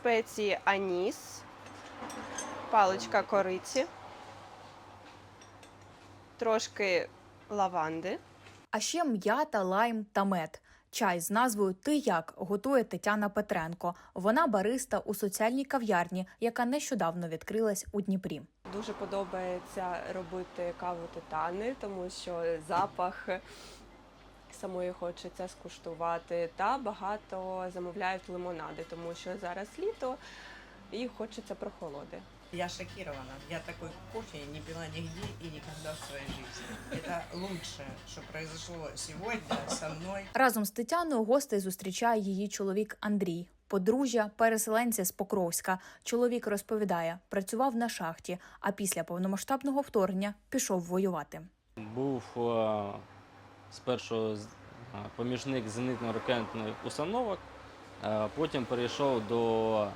спеції аніс, паличка кориці, трошки лаванди. А ще м'ята, лайм та мед. Чай з назвою Ти як готує Тетяна Петренко. Вона бариста у соціальній кав'ярні, яка нещодавно відкрилась у Дніпрі. Дуже подобається робити каву титани, тому що запах самої хочеться скуштувати. Та багато замовляють лимонади, тому що зараз літо і хочеться прохолоди. Я шокирована. Я такой кофе не пила нигде и никогда в своей жизни. Это лучшее, что произошло сегодня со мной. Разом з Тетяною гостей зустрічає її чоловік Андрій. Подружжя, переселенця з Покровська. Чоловік розповідає, працював на шахті, а після повномасштабного вторгнення пішов воювати. Був е, спершу з- помічник зенітно-ракетних установок, е, потім перейшов до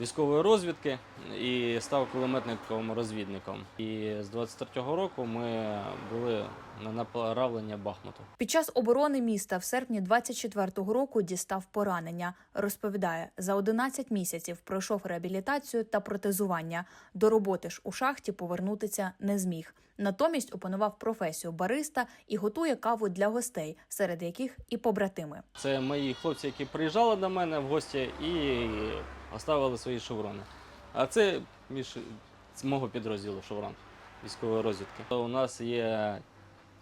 військової розвідки і став кулеметником-розвідником. І з 23-го року ми були на направлення Бахмуту. Під час оборони міста в серпні 24-го року дістав поранення. Розповідає, за 11 місяців пройшов реабілітацію та протезування. До роботи ж у шахті повернутися не зміг. Натомість опанував професію бариста і готує каву для гостей, серед яких і побратими. Це мої хлопці, які приїжджали до мене в гості і оставили свої шеврони. А це між з мого підрозділу шеврон військової розвідки. У нас є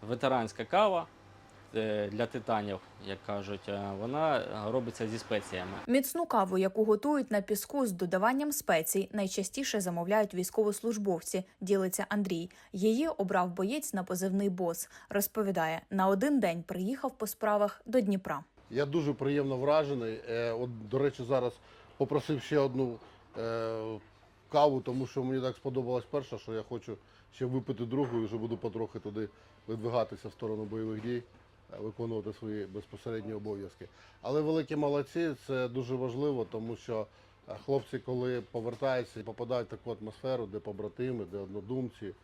ветеранська кава е, для титанів, як кажуть. Е, Вона робиться зі спеціями. Міцну каву, яку готують на піску з додаванням спецій, найчастіше замовляють військовослужбовці. Ділиться Андрій. Її обрав боєць на позивний бос. Розповідає, на один день приїхав по справах до Дніпра. Я дуже приємно вражений. Е, От, до речі, зараз попросив ще одну е, каву, тому що мені так сподобалась перша, що я хочу ще випити другу і вже буду потрохи туди видвигатися в сторону бойових дій, е, виконувати свої безпосередні обов'язки. Але великі молодці, це дуже важливо, тому що е, хлопці, коли повертаються і попадають в таку атмосферу, де побратими, де однодумці,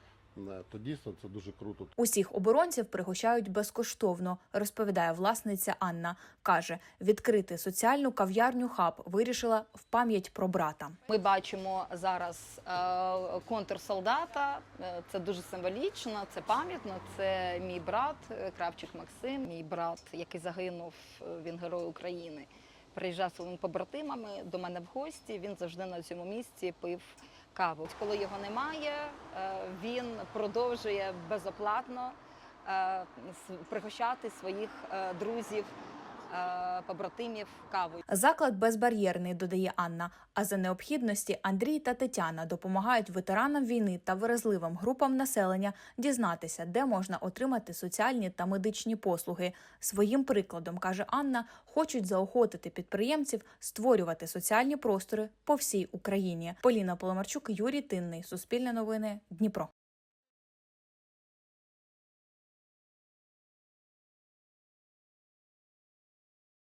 то дійсно це дуже круто. Усіх оборонців пригощають безкоштовно, розповідає власниця Анна. Каже, відкрити соціальну кав'ярню хаб вирішила в пам'ять про брата. Ми бачимо зараз е, контур солдата. Е, Це дуже символічно, це пам'ятно. Це мій брат е, Кравчик Максим, мій брат, який загинув. Він герой України. Приїжджав своїми побратимами до мене в гості. Він завжди на цьому місці пив каву. Коли його немає, е, він продовжує безоплатно е, пригощати своїх е, друзів, побратимів кавою. Заклад безбар'єрний, додає Анна. А за необхідності Андрій та Тетяна допомагають ветеранам війни та вразливим групам населення дізнатися, де можна отримати соціальні та медичні послуги. Своїм прикладом каже Анна, хочуть заохотити підприємців створювати соціальні простори по всій Україні. Поліна Поломарчук, Юрій Тинний, Суспільне новини, Дніпро.